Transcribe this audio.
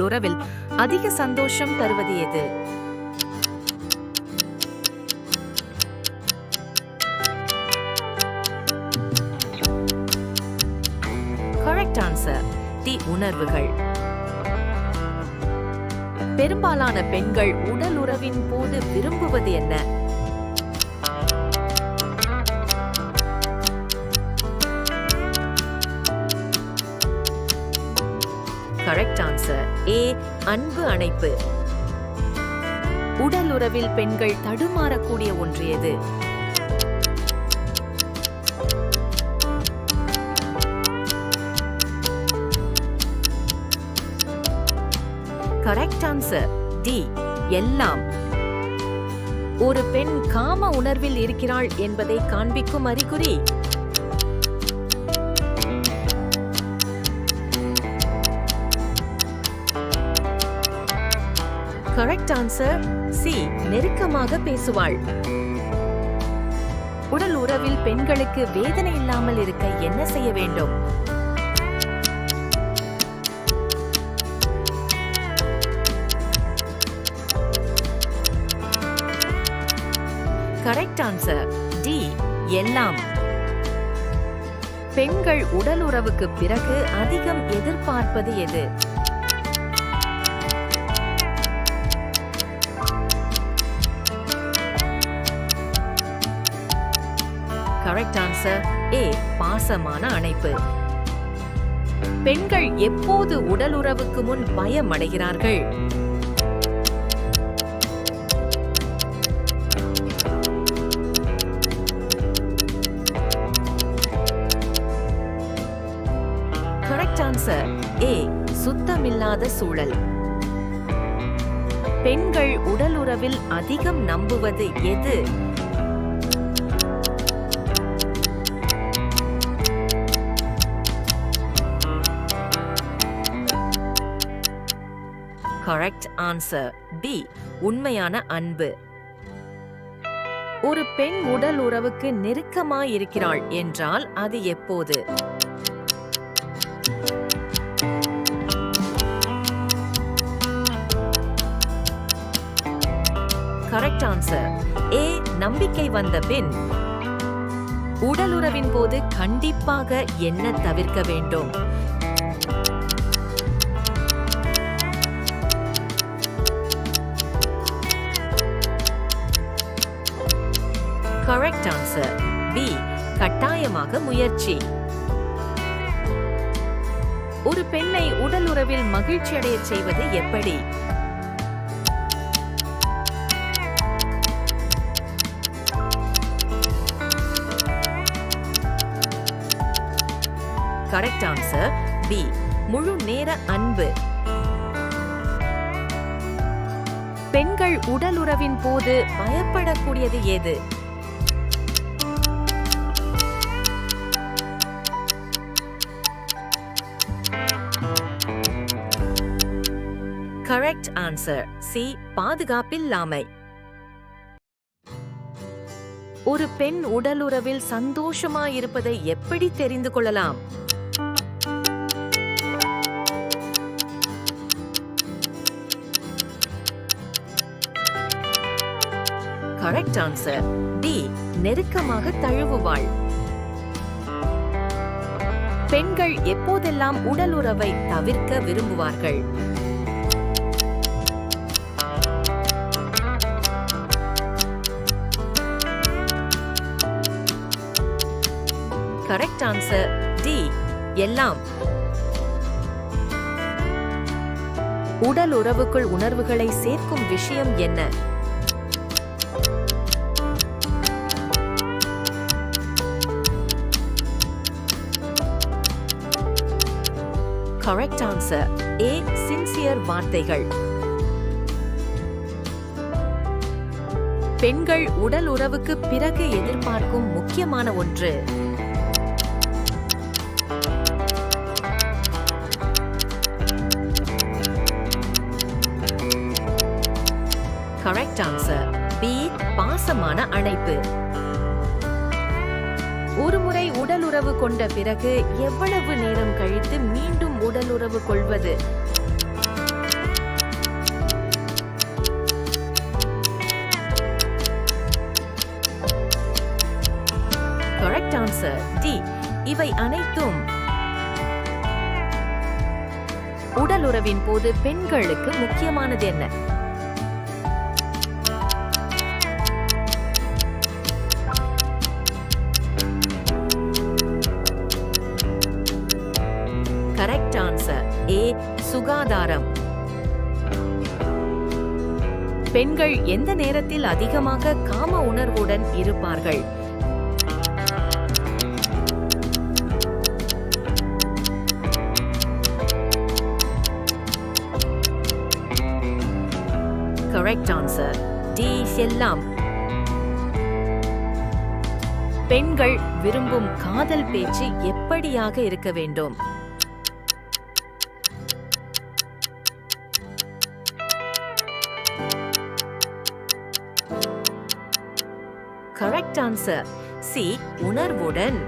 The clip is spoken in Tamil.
உறவில் அதிக சந்தோஷம் தருவது எது? கரெக்ட் ஆன்சர் உணர்வுகள். பெரும்பாலான பெண்கள் உடல் உறவின் போது விரும்புவது என்ன? கரெக்ட் ஆன்சர் ஏ அன்பு அணைப்பு. உடல் உறவில் பெண்கள் தடுமாறக்கூடிய ஒன்று எது? கரெக்ட் ஆன்சர் டி எல்லாம். ஒரு பெண் காம உணர்வில் இருக்கிறாள் என்பதை காண்பிக்கும் அறிகுறி. கரெக்ட் ஆன்சர் சி நெருக்கமாக பேசுவாள். உடல் உறவில் பெண்களுக்கு வேதனை இல்லாமல் இருக்க என்ன செய்ய வேண்டும்? கரெக்ட் ஆன்சர் டி எல்லாம். பெண்கள் உடல் உறவுக்கு பிறகு அதிகம் எதிர்பார்ப்பது எது? ஏ பாசமான அணைப்பு. பெண்கள் எப்போது உடல் உறவுக்கு முன் பயமடைகிறார்கள்? கரெக்ட் ஆன்சர் ஏ சுத்தமில்லாத சூழல். பெண்கள் உடல் உறவில் அதிகம் நம்புவது எது? கரெக்ட் ஆன்சர் பி உண்மையான அன்பு. ஒரு பெண் உடல் உறவுக்கு நெருக்கமாய் இருக்கிறாள் என்றால் அது எப்போது? கரெக்ட் ஆன்சர் ஏ நம்பிக்கை வந்த பின் உடலுறவின் போது கண்டிப்பாக என்ன தவிர்க்க வேண்டும்? கட்டாயமாக முயற்சி. ஒரு பெண்ணை உடல் உறவில் மகிழ்ச்சி அடைய செய்வது எப்படி? கரெக்ட் ஆன்சர் பி முழு நேர அன்பு. பெண்கள் உடல் உறவின் போது பயப்படக்கூடியது எது கரெக்ட் ஆன்சர் சி பாதுகாப்பில்லாமை. ஒரு பெண் உடலுறவில் சந்தோஷமாயிருப்பதை எப்படி தெரிந்து கொள்ளலாம்? கரெக்ட் ஆன்சர் டி நெருக்கமாக தழுவுவாள். பெண்கள் எப்போதெல்லாம் உடலுறவை தவிர்க்க விரும்புவார்கள்? கரெக்ட் ஆன்சர் டி எல்லாம். உடல் உறவுக்குள் உணர்வுகளை சேர்க்கும் விஷயம் என்ன? கரெக்ட் ஆன்சர் ஏ சின்சியர் வார்த்தைகள். பெண்கள் உடல் உறவுக்கு பிறகு எதிர்பார்க்கும் முக்கியமான ஒன்று. கரெக்ட் ஆன்சர் பி பாசமான அழைப்பு. ஒரு முறை உடலுறவு கொண்ட பிறகு எவ்வளவு நேரம் கழித்து மீண்டும் உடலுறவு கொள்வது? கரெக்ட் ஆன்சர் டி இவை அனைத்தும் உடலுறவின் போது பெண்களுக்கு முக்கியமானது என்ன? ஏ சுகாதாரம். பெண்கள் எந்த நேரத்தில் அதிகமாக காம உணர்வுடன் இருப்பார்கள்? கரெக்ட் ஆன்சர் டி எல்லாம் பெண்கள் விரும்பும் காதல் பேச்சு எப்படியாக இருக்க வேண்டும்? கரெக்ட் ஆன்சர் சி உணர்வுடன்.